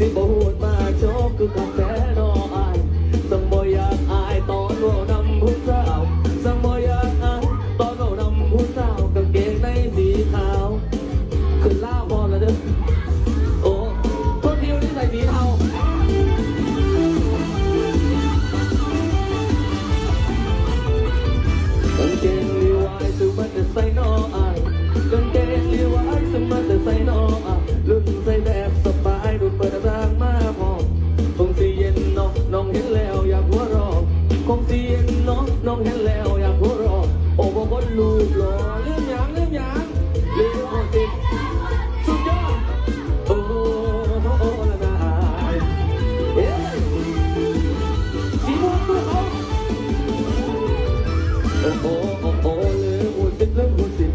Tem โอ้โอ้โอ้ลืมหูสิบลืมหูสิบ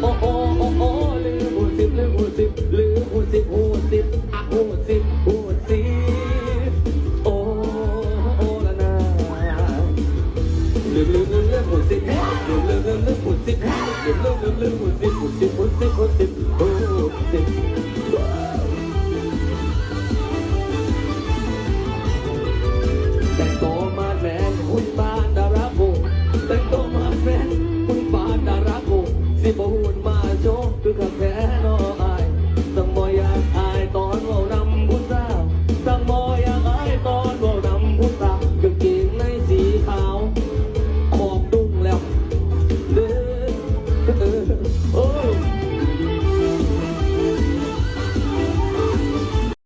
โอ้โอ้โอ้โอ้ลืมหูสิบลืมหูสิบลืมหูสิบหูสิบอะหูสิบหูสิบโอ้โอ้ละนาลืมลืมลืมลืมหูสิบลืมลืมลืมลืมหูสิบลืมลืมลืมลืมหูสิบหูสิบหูสิบหูสิบหูสิบ